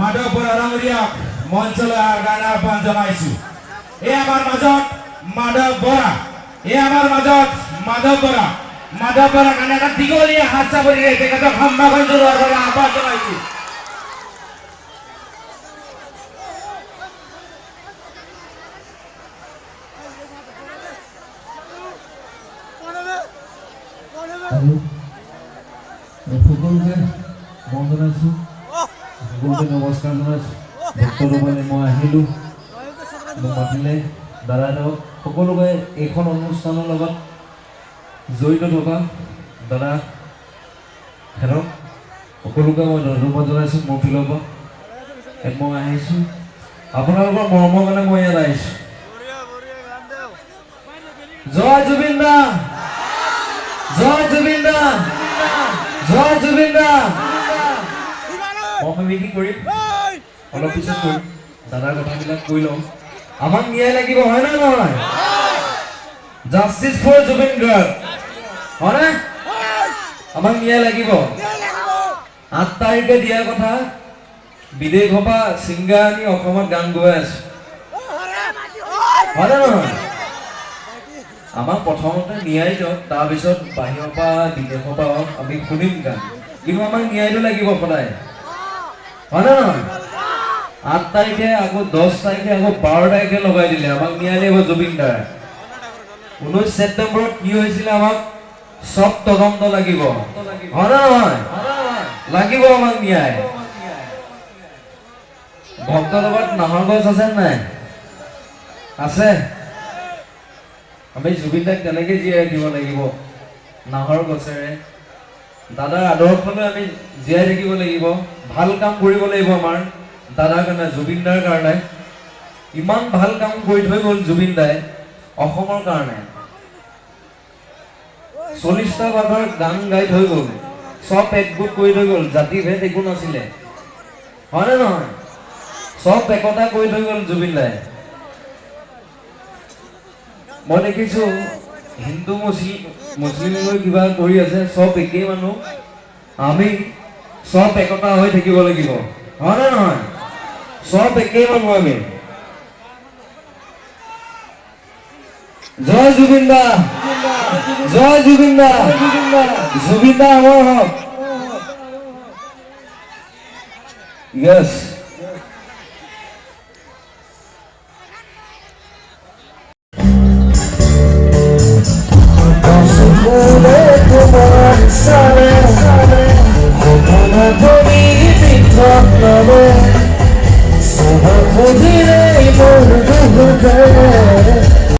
মাধৱ বৰা ডাঙৰীয়াক মঞ্চলৈ কাৰণে আহ্বান জনাইছো। এই আমাৰ মাজত মাধৱ বৰা এই আমাৰ মাজত মাধৱ বৰা মাধৱ বৰা কাৰণে এটা দীঘলীয়া হাত চাপৰিৰে তেখেতক সম্ভাষণ জনোৱাৰ বাবে আহ্বান জনাইছো। সকলোকে মন সকলোকে নমস্কাৰ জনাইছোঁ ভক্তসকলে মই আহিলোঁ মোক মাতিলে দাদাহঁতক সকলোকে এইখন অনুষ্ঠানৰ লগত জড়িত থকা দাদা হেৰক সকলোকে মই ধন্যবাদ জনাইছোঁ মোৰ ফালৰ পৰা মই আহিছোঁ আপোনালোকৰ মৰমৰ কাৰণে মই ইয়াত আহিছোঁ জয় জুবিন দা জয় জুবিন দা জয় জুবিন দা মই মিটিং কৰিম? অলপ পিছত কৰিম। দাদাৰ কথাবিলাক কৈ লওঁ আমাক ন্যায় লাগিব হয় নে নহয়? জাষ্টিছ ফৰ জুবিন গাৰ্গ হয়নে? আমাক ন্যায় লাগিব। আঠ তাৰিখে দিয়াৰ কথা। বিদেশৰ পৰা ছিংগাৰ আনি অসমত গান গাই আছো। হয়নে নহয়? আমাক প্ৰথমতে ন্যায় দিয়ক তাৰপিছত বাহিৰৰ পৰা বিদেশৰ পৰা আমি শুনিম গান। কিন্তু আমাক ন্যায়টো লাগিব সদায়। নহয় আঠ তাৰিখে আকৌ দহ তাৰিখে আকৌ বাৰ তাৰিখে লগাই দিলে, আমাক ন্যায় লাগিব জুবিন দাৰ ঊনৈছ ছেপ্টেম্বৰত কি হৈছিলে আমাক? চব তদন্ত লাগিব। নহয় লাগিব আমাক ন্যায় ভক্তৰ লগত নাহৰ গছ আছে নাই? আছে। আমি জুবিন দাক তেনেকে জীয়াই ৰাখিব লাগিব, নাহৰ গছেৰে। দাদাৰ আদৰ্শলৈ আমি জীয়াই থাকিব লাগিব। ভালো কাম কৰিব লাগিব আমাৰ দাদাৰ কাৰণে, জুবিন দাৰ কাৰণে। ইমান ভালো কাম কৰি থৈ গ'ল জুবিন দাই অসমৰ কাৰণে। চল্লিছটা ভাগৰ গান গাই থৈ গ'ল। চব একগোট কৰি থৈ গ'ল জাতি ভেদ একো নাছিলে। হয়নে নহয়? চব একতা কৰি থৈ গ'ল জুবিন দাই। মই দেখিছো, হিন্দু মুছলিম মুছলিম কিবা কৰি আছে, চব একেই মানুহ। আমি চব একতা হৈ থাকিব লাগিব। হয়নে নহয়? চব একেই মানুহ আমি। জয় জুবিন দা জয় জুবিন দা জুবিন দা আমাৰ হওক। য়েছ day.